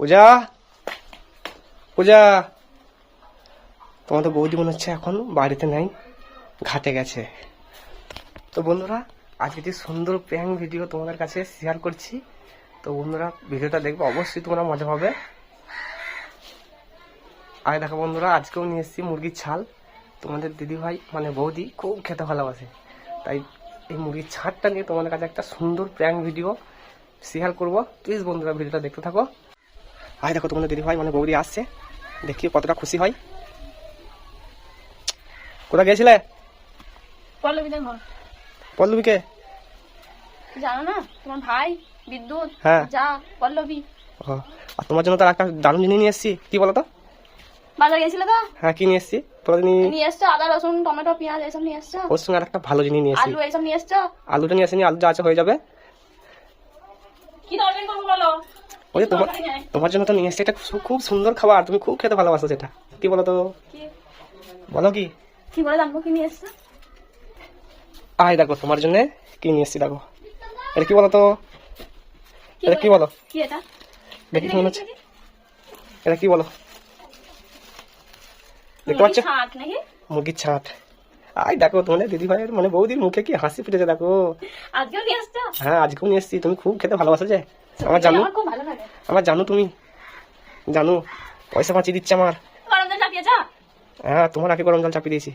পূজা? পূজা? তোমাদের বৌদি মনে হচ্ছে এখন বাড়িতে নাই, ঘাটে গেছে। তো বন্ধুরা, আজকে যে সুন্দর প্র্যাঙ্ক ভিডিও তোমাদের কাছে শেয়ার করছি, তো বন্ধুরা ভিডিওটা দেখবে, অবশ্যই তোমরা মজা পাবে। আর দেখো বন্ধুরা, আজকেও নিয়ে এসেছি মুরগির ছাল। তোমাদের দিদি ভাই মানে বৌদি, খুব খেতে ভালোবাসে। তাই এই মুরগির ছাড়টা নিয়ে তোমাদের কাছে একটা সুন্দর প্র্যাঙ্ক ভিডিও শেয়ার করব। প্লিজ বন্ধুরা ভিডিওটা দেখতে থাকো। আয় দেখো তোমাদের দিদি ভাই মানে বৌদি আসছে। দেখি কতটা খুশি হয়। কোথায় গেছিলে পল্লবীকে? জানো না তোমার ভাই বিদ্যুৎ হ্যাঁ। যা পল্লবী। আর তোমার জন্য তার একটা দারুণ জিনিস নিয়ে এসেছি। কি বলো তো? বাজার গেছিলে তো? হ্যাঁ কি নিয়ে এসেছি? তোমার নিয়ে এসছো আদা রসুন টমেটো পেঁয়াজ এসব নিয়ে এসছো? ওর সঙ্গে একটা ভালো জিনিস নিয়ে এসেছি। আলু এসব নিয়ে এসছো? আলুটা নিয়ে আসেনি আলু যা আছে হয়ে যাবে। কি করব বলো? ওই যে তোমার তোমার জন্য তো নিয়ে এসেছি। এটা খুব- সুন্দর খাবার। তুমি খুব খেতে ভালোবাসো সেটা। কি বলো তো? কি? বলো কি? কি করে জানব কি নিয়ে এসছো? আয় দেখো তোমার জন্য কি নিয়ে এসেছি দেখো। এটা কি বলো তো? এটা কি বলো? কি এটা? দেখি কি মনে হচ্ছে। এটা কি বলো? দেখতে পাচ্ছ? মুরগির ছাঁট আয় দেখো তোমাদের দিদি ভাইয়ের মানে বৌদির মুখে কি হাসি ফুটেছে দেখো। আজকেও নিয়ে এসছো? হ্যাঁ আজকেও নিয়ে এসেছি। তুমি খুব খেতে ভালোবাসো যে। আমার জানো আমার খুব ভালো লাগে। আমার জানো তুমি? জানো পয়সা বাঁচিয়ে দিচ্ছে আমার। হ্যাঁ তোমার আগে গরম জল চাপিয়ে দিয়েছি।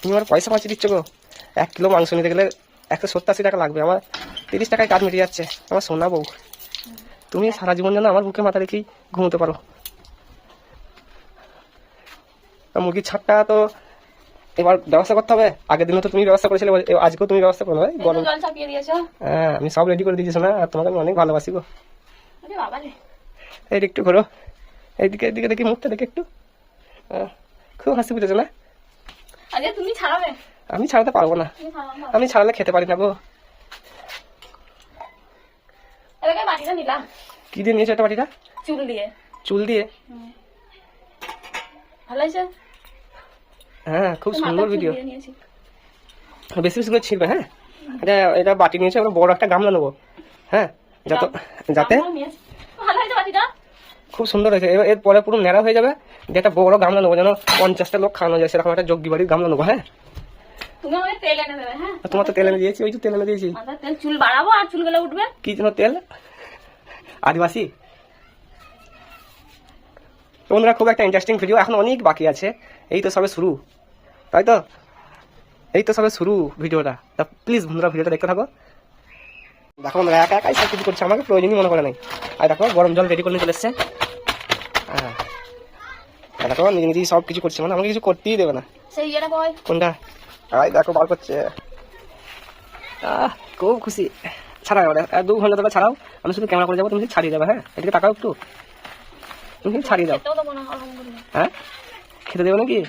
তুমি আমার পয়সা বাঁচিয়ে দিচ্ছ গো? এক কিলো মাংস নিতে গেলে একশো সত্তর আশি টাকা লাগবে। আমার তিরিশ টাকায় কাজ মিটে যাচ্ছে। আমার সোনা বউ। তুমি সারা জীবন যেন আমার বুকে মাথা রেখেই ঘুমোতে পারো। মুরগির ছাড়টা তো এবার ব্যবস্থা করতে হবে। আগের দিনও তো তুমি ব্যবস্থা করেছিলে আজকেও তুমি ব্যবস্থা করবে। এই তো গরম। জল চাপিয়ে দিয়েছ। হ্যাঁ আমি সব রেডি করে দিয়েছি না আর তোমাকে আমি অনেক ভালোবাসি গো। এই একটু ঘোরো। এইদিকে এইদিকে দেখি মুখটা দেখে একটু। খুব হাসি ফুটেছে না? তুমি ছাড়াবে? আমি ছাড়াতে পারব না। আমি ছাড়ালে খেতে পারি না গো। কি দিয়ে নিয়েছো এটা বাটিটা? চুল দিয়ে। চুল দিয়ে? ভালো হয়েছে? হ্যাঁ খুব সুন্দর ভিডিও বেশি বেশি করে ছিড়বে হ্যাঁ। এটা এটা বাটি নিয়েছে আমরা বড় একটা গামলা নেব। হ্যাঁ যাতে খুব সুন্দর হয়েছে। এবার এরপরে পুরো ন্যাড়া হয়ে যাবে একটা বড় গামলা নেব যেন পঞ্চাশটা লোক খাওয়ানো যায় সেরকম একটা যোগ্যি বাড়ির গামলা নেব হ্যাঁ। হ্যাঁ? তোমার তো তেল এনে দিয়েছি ওই তো তেল এনে দিয়েছি। মাথার চুল বাড়াবো আর চুলগুলো উঠবে। কি যেন তেল? আদিবাসী। তো বন্ধুরা খুব একটা ইন্টারেস্টিং ভিডিও এখন অনেক বাকি আছে। এই তো সবে শুরু। তাই তো? এই তো সবে শুরু ভিডিওটা। তা প্লিজ বন্ধুরা ভিডিওটা দেখতে থাকো। দেখো বন্ধুরা একা একাই সব কিছু করছে। আমাকে প্রয়োজনই মনে করে নাই। আর দেখো গরম জল রেডি করে নিয়ে চলে এসছে। হ্যাঁ দেখো নিজে নিজেই সব কিছু করছে। মানে আমাকে কিছু করতেই দেবে না। কোনটা? আই দেখো বার করছে। আহ খুব খুশি। এবারে আর দু ঘণ্টা ধরে ছাড়াও। আমি শুধু ক্যামেরা করে যাব তুমি ছাড়িয়ে দেবে হ্যাঁ? এদিকে তাকাও একটু? তুমি ছাড়িয়ে দাও হ্যাঁ? খেতে দেবো নাকি?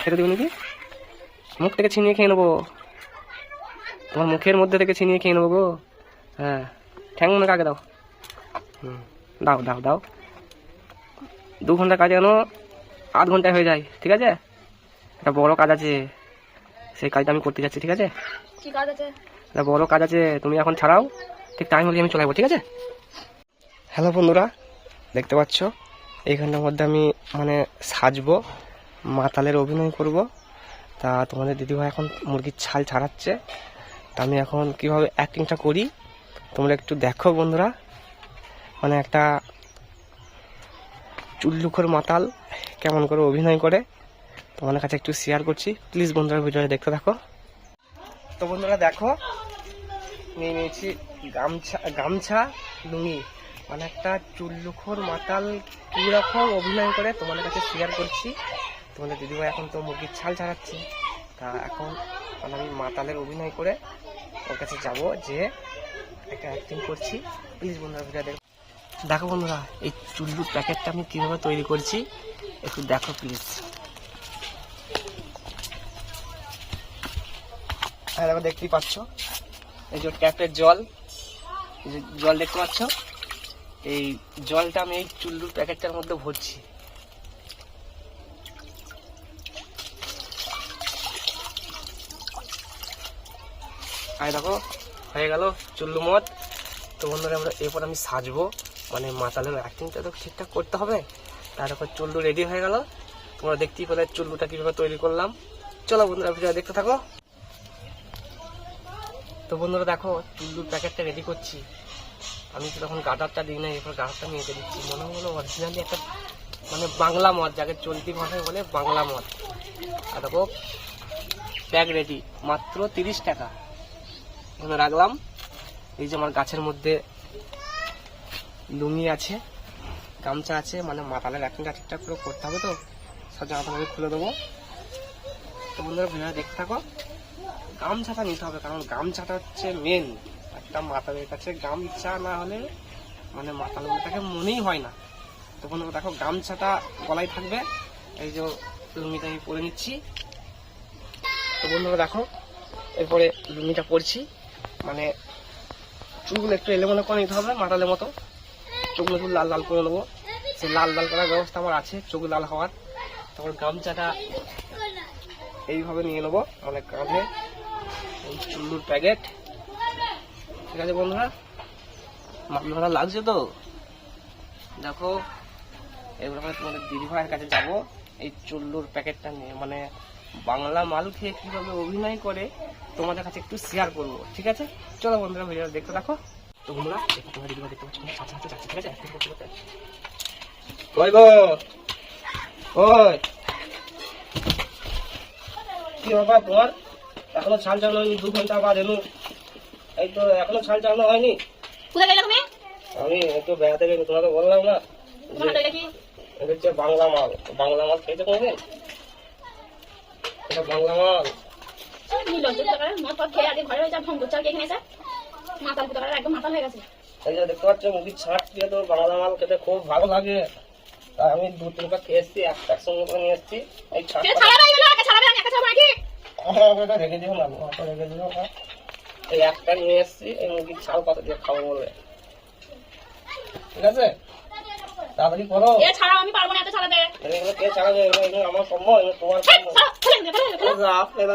খেতে দেবো নাকি? মুখ থেকে ছিনিয়ে খেয়ে নেব। তোমার মুখের মধ্যে থেকে ছিনিয়ে খেয়ে নেব গো। হ্যাঁ। ঠ্যাং মনে কাকে দাও? হুম দাও দাও দাও। দু ঘণ্টা কাজ যেন আধ ঘন্টায় হয়ে যায় ঠিক আছে? একটা বড় কাজ আছে। সেই কাজটা আমি করতে যাচ্ছি ঠিক আছে? একটা বড় কাজ আছে তুমি এখন ছাড়াও ঠিক টাইম হলে আমি চলে যাব ঠিক আছে? হ্যালো বন্ধুরা দেখতে পাচ্ছ? এইখানটার মধ্যে আমি মানে সাজবো, মাতালের অভিনয় করব। তা তোমাদের দিদিভাই এখন মুরগির ছাল ছাড়াচ্ছে। তা আমি এখন কীভাবে অ্যাক্টিংটা করি, তোমরা একটু দেখো বন্ধুরা। মানে একটা চুল্লুখোর মাতাল কেমন করে অভিনয় করে, তোমাদের কাছে একটু শেয়ার করছি। প্লিজ বন্ধুরা, ভিডিওটা দেখতে থাকো। তো বন্ধুরা দেখো, নিয়ে নিয়েছি গামছা গামছা, লুঙ্গি। মানে একটা চুল্লুখোর মাতাল কীরকম অভিনয় করে তোমাদের কাছে শেয়ার করছি। তোমাদের দিদিভাই এখন তো মুরগির ছাল ছাড়াচ্ছে। তা এখন মানে আমি মাতালের অভিনয় করে ওর কাছে যাব যে একটা অ্যাক্টিং করছি। প্লিজ বন্ধুরা ভিডিও দেখো। দেখো বন্ধুরা, এই চুল্লুর প্যাকেটটা আমি কীভাবে তৈরি করছি, একটু দেখো প্লিজ হ্যাঁ দেখো, দেখতেই পাচ্ছ। এই যে ট্যাপের জল জল দেখতে পাচ্ছ? এই জলটা আমি এই চুল্লুর প্যাকেটটার মধ্যে ভরছি। আর দেখো, হয়ে গেল চুল্লু মদ। তো বন্ধুরা আমরা এরপর আমি সাজবো। মানে মাতালের অ্যাক্টিংটা তো ঠিকঠাক করতে হবে। তারপর চুল্লু রেডি হয়ে গেল। তোমরা দেখতেই পেলে চুল্লুটা কীভাবে তৈরি করলাম। চলো বন্ধুরা ভিডিও দেখতে থাকো। তো বন্ধুরা, দেখো, চুল্লুর প্যাকেটটা রেডি করছি। আমি তো তখন গাটারটা দিই না এরপর গাটারটা নিয়ে দিচ্ছি। মনে হলো অরিজিনালি একটা মানে বাংলা মদ, যাকে চলতি ভাষায় বলে বাংলা মদ। আর দেখো ব্যাগ রেডি মাত্র তিরিশ টাকা। এখানে রাখলাম। এই যে আমার গাছের মধ্যে লুঙ্গি আছে, গামছা আছে মানে মাতালের অ্যাক্টিংটা ঠিকঠাক করে করতে হবে তো, সব জামা খুলে দেবো। তো বন্ধুরা ভিডিও দেখতে থাকো। গামছাটা নিতে হবে, কারণ গামছাটা হচ্ছে মেন একটা মাতালের কাছে গামছা না হলে মানে মাতাল মনেই হয় না। তো বন্ধুরা দেখো গামছাটা গলায় থাকবে। এই যে লুঙ্গিটা আমি পরে নিচ্ছি। তো বন্ধুরা দেখো, এরপরে লুঙ্গিটা পরছি। মানে চুলগুলো একটু এলোমেলো করে নিতে হবে মাতালের মতো। চোখগুলো একটু লাল লাল করে নেব। সেই লাল লাল করার ব্যবস্থা আমার আছে, চোখ লাল হওয়ার। তারপর গামছাটা এইভাবে নিয়ে নেব মানে কাঁধে। এই চুল্লুর প্যাকেট। ঠিক আছে বন্ধুরা মাছ ভালো লাগছে তো। দেখো, এবার আমরা তোমাদের দিদি ভাইয়ের কাছে যাব। এই চুল্লুর প্যাকেটটা নিয়ে। মানে বাংলা মাল খেয়ে কীভাবে অভিনয় করে, তোমাদের কাছে একটু শেয়ার করব, ঠিক আছে? চলো বন্ধুরা ভিডিও দেখতে দেখো, তোমার দিদি দেখতে পাচ্ছ ঠিক আছে? তোমার এখনও চালানো হয়নি দু ঘণ্টা বাদ এলো। এই তো এখনও ছাল চালানো হয়নি। কোথায় গেলে তুমি? আমি একটু বেড়াতে গেছি তোমাকে বললাম না। হচ্ছে বাংলা মাল। বাংলা মাল খেয়েছো কোনোদিন? এটা বাংলা মাল। দেখতে পাচ্ছ মুরগির ছাট দিয়ে তো বাংলা মাল খেতে খুব ভালো লাগে। আমি দু তিনটা খেয়ে এসছি একটা করে নিয়ে এসছি। রেখে দিও না রেখে দিও না। এই একটা নিয়ে এসছি এই মুরগির ছাল কত দিয়ে খাব বলে ঠিক আছে? তাড়াতাড়ি করো। এ আমি পারব না এত ছাড়াতে। এগুলো কে ছাড়াবে? এগুলো এগুলো আমার সম্ভব এগুলো তোমার ফেলে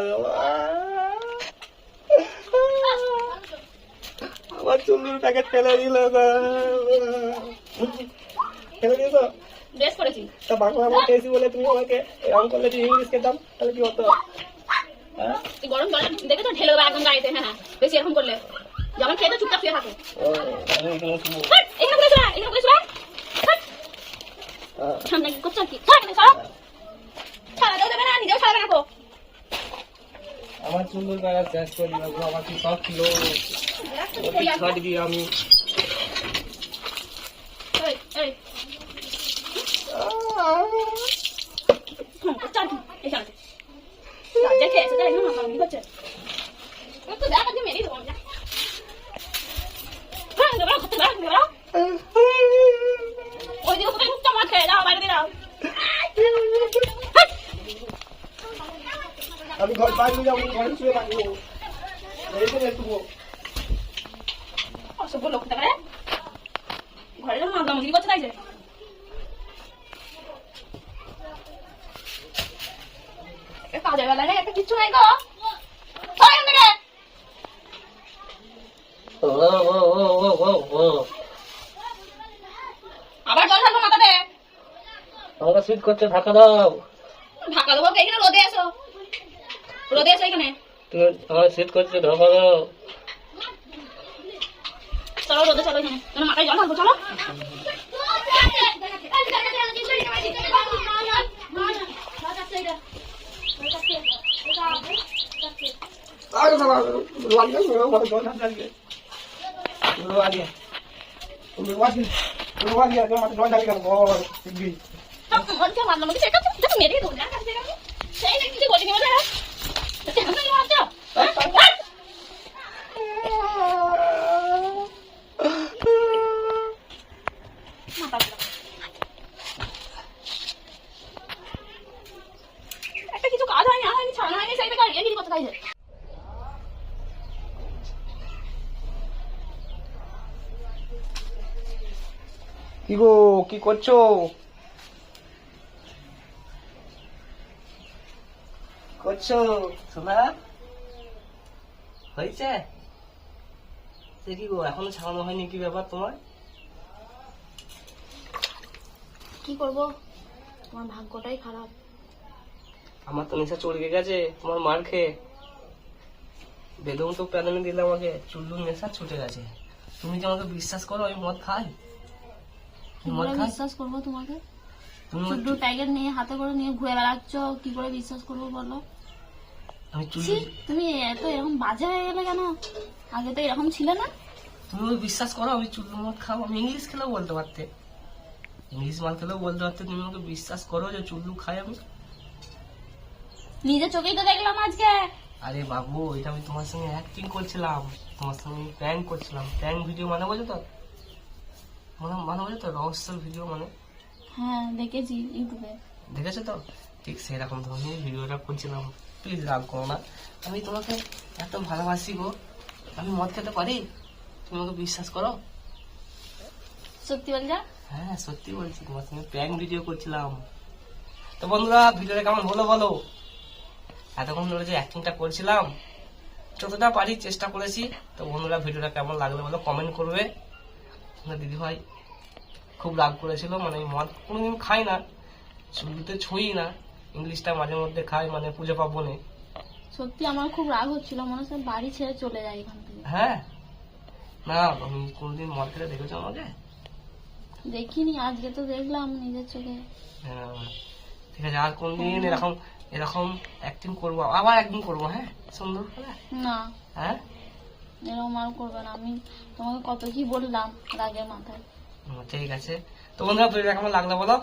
আমার চুল্লুর প্যাকেট দিল ফেলে দিয়েছ? ড্রেস করেছি। তা বাংলা আমার খেয়েছি বলে তুমি আমাকে এরকম করলে যদি ইংলিশ খেতাম তাহলে কি হতো? গরম জল দেখে তো ঢেলে দেবো একদম গাড়িতে হ্যাঁ হ্যাঁ। বেশি এরকম করলে। যখন খেয়ে তো চুপচাপ শুয়ে থাকো। এখানে শুনব। এখানে বলেছ না এখানে বলেছ না হাট, হ্যাঁ। সামনে কি করছ কি ছাড়া ছাড়া দেবে না নিজেও ছাড়াবে না আমার সুন্দর প্যাকেট শেষ করে আমার কি সব ছিল? আমি এই, এই, হুম, করছ আর কি? এই ছাড়াতে। লজ্জা খেয়েছে মাথা করছে একটু দেখ আজকে মেরেই দেবো না। না। ওইদিকে কোথায় ঢুকছো? মদ খেয়ে যাও, বাইরে দাও। আমি ঘর বাইরে যাব ঘরে শুয়ে থাকব এইখানে একটু অসভ্য লোক হতে ঘরে যখন মাগলামগিরি করছে তাই যে। কাজের বেলায় একটা কিচ্ছু নাই গো আবার জল ঢালবো মাথাতে? আমাকে শীত করছে ঢাকা দাও। ঢাকা দেবো? এখানে? রোদে এসো। রোদে এসো এখানে। তুমি আমার শীত করছে ঢাকা দাও। চলো রোদে চলো এখানে। কেন মাথায় জল ঢালবো চলো। আরে বাবা লাগে আমার জল ঢালছে একটা কিছু কাজ হয়নি হয়নি ছাড়ানো হয়নি সেই থেকে ইয়ে করতে চাইছে কি গো কি করছ? করছ সোনা? হয়েছে? দেখি গো এখনও ছাড়ানো হয়নি কি ব্যাপার তোমার? কি করব? তোমার ভাগ্যটাই খারাপ। আমার তো নেশা চড়কে গেছে তোমার মার খেয়ে। বেদম তো প্যানেলে দিলে আমাকে চুল্লুর নেশা ছুটে গেছে। তুমি কি আমাকে বিশ্বাস করো আমি মদ খাই? কি করে বিশ্বাস করব তোমাকে? চুড্ডু নিয়ে হাতে করে নিয়ে ঘুরে বেড়াচ্ছ কি করে বিশ্বাস করব বলো? তুমি এত এরকম বাজে হয়ে গেলে কেন? আগে তো এরকম ছিল না? তুমি বিশ্বাস করো আমি চুল্লু মদ খাব। আমি ইংলিশ খেলেও বলতে পারতে। ইংলিশ মাল খেলেও বলতে পারতে তুমি আমাকে বিশ্বাস করো যে চুল্লু খাই আমি? নিজের চোখেই তো দেখলাম আজকে। আরে বাবু এটা আমি তোমার সঙ্গে অ্যাক্টিং করছিলাম। তোমার সঙ্গে প্র্যাঙ্ক করছিলাম। প্র্যাঙ্ক ভিডিও মানে বলছো তো মানে মানে বোঝো তো রহস্যের ভিডিও মানে? হ্যাঁ দেখেছি ইউটিউবে। দেখেছ তো? ঠিক সেরকম ধরনের ভিডিওটা করছিলাম। প্লিজ রাগ করো না। আমি তোমাকে এত ভালোবাসি গো। আমি মদ খেতে পারি? তুমি আমাকে বিশ্বাস করো? সত্যি বল যা হ্যাঁ সত্যি বলছি তোমার সঙ্গে প্র্যাঙ্ক ভিডিও করছিলাম। তো বন্ধুরা ভিডিওটা কেমন হলো বলো? এতক্ষণ ধরে যে অ্যাক্টিংটা করছিলাম যতটা পারি চেষ্টা করেছি। তো বন্ধুরা ভিডিওটা কেমন লাগল বলো? কমেন্ট করবে। দিদিভাই খুব রাগ করেছিল মানে মদ কোনোদিন খাই না শুরুতে ছুঁই না ইংলিশটা মাঝে মধ্যে খাই মানে পুজো পার্বণে। সত্যি আমার খুব রাগ হচ্ছিল মনে হচ্ছে বাড়ি ছেড়ে চলে যাই এখান থেকে। হ্যাঁ? না আমি কোনোদিন মদ খেলে দেখেছ আমাকে? দেখিনি আজকে তো দেখলাম নিজের চোখে। হ্যাঁ, ঠিক আছে আর কোনদিন এরকম এরকম অ্যাক্টিং করব আবার একদিন করব হ্যাঁ? সুন্দর করে? না। হ্যাঁ? এরকম আর করবে না। আমি তোমাকে কত কি বললাম রাগের মাথায়। ঠিক আছে। তো বন্ধুরা ভিডিওটা কেমন লাগল বলো।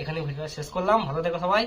এখানে ভিডিওটা শেষ করলাম। ভালো থেকো সবাই।